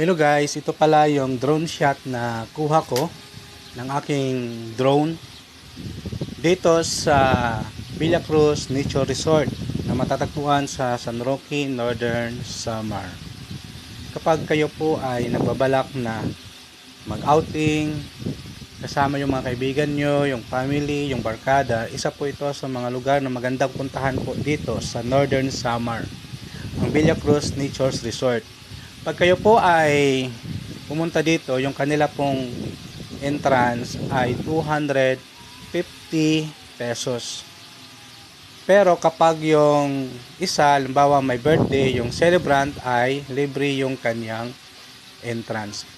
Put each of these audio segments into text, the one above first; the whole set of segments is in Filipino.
Hello guys, ito pala yung drone shot na kuha ko ng aking drone dito sa Villa Cruz Nature Resort na matatagpuan sa San Roque, Northern Samar. Kapag kayo po ay nagbabalak na mag-outing, kasama yung mga kaibigan nyo, yung family, yung barkada, isa po ito sa mga lugar na magandang puntahan po dito sa Northern Samar, ang Villa Cruz Nature Resort. Pag kayo po ay pumunta dito, yung kanila pong entrance ay 250 pesos. Pero kapag yung isa, halimbawa may birthday, yung celebrant ay libre yung kanyang entrance.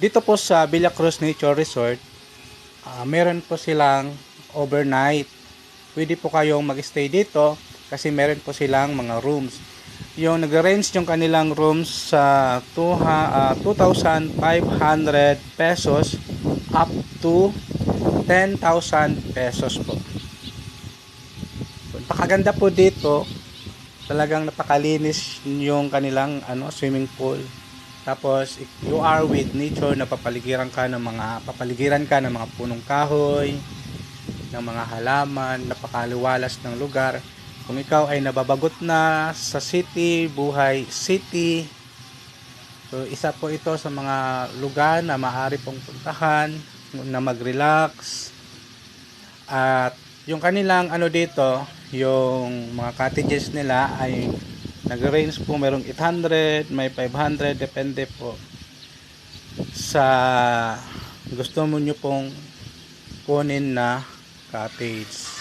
Dito po sa Villa Cruz Nature Resort, ah, meron po silang overnight. Pwede po kayong mag-stay dito kasi meron po silang mga rooms. Yung nag-range yung kanilang rooms sa two ha- ah, 2,500 pesos up to 10,000 pesos po. Napakaganda po dito. Talagang napakalinis yung kanilang ano swimming pool. Tapos you are with nature, napapaligiran ka ng mga papaligiran ka ng mga punong kahoy, ng mga halaman, napakaluwalas ng lugar. Kung ikaw ay nababagot na sa city, buhay city, so isa po ito sa mga lugar na maaari pong puntahan, na mag-relax. At yung kanilang ano dito, yung mga cottages nila ay nag-range po merong 800, may 500, depende po sa gusto mo nyo pong kunin na cottage.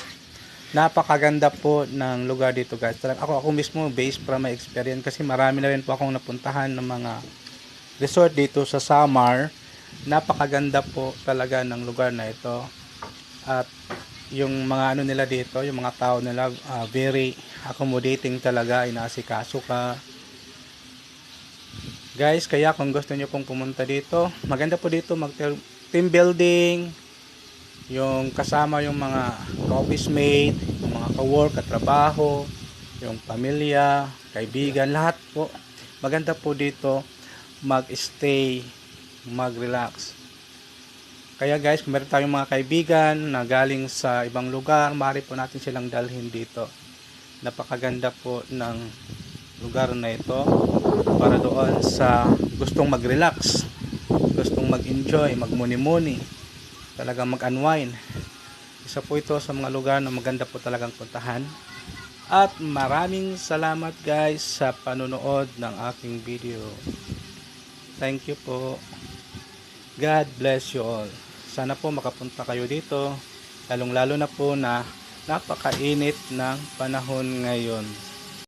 Napakaganda po ng lugar dito guys. Talagang ako, ako mismo based from my experience kasi marami na rin po akong napuntahan ng mga resort dito sa Samar. Napakaganda po talaga ng lugar na ito. At yung mga ano nila dito, yung mga tao nila ah, very accommodating talaga, inaasikaso ka. Guys, kaya kung gusto niyo pong pumunta dito, maganda po dito mag team building, yung kasama yung mga office mate, yung mga ka-work, katrabaho, yung pamilya, kaibigan, lahat po. Maganda po dito mag-stay, mag-relax. Kaya guys, kung meron tayong mga kaibigan na galing sa ibang lugar, maaari po natin silang dalhin dito. Napakaganda po ng lugar na ito para doon sa gustong mag-relax, gustong mag-enjoy, magmuni-muni, talagang mag-unwind. Isa po ito sa mga lugar na maganda po talagang puntahan. At maraming salamat guys sa panonood ng aking video. Thank you po. God bless you all. Sana po makapunta kayo dito. Lalong lalo na po na napakainit ng panahon ngayon.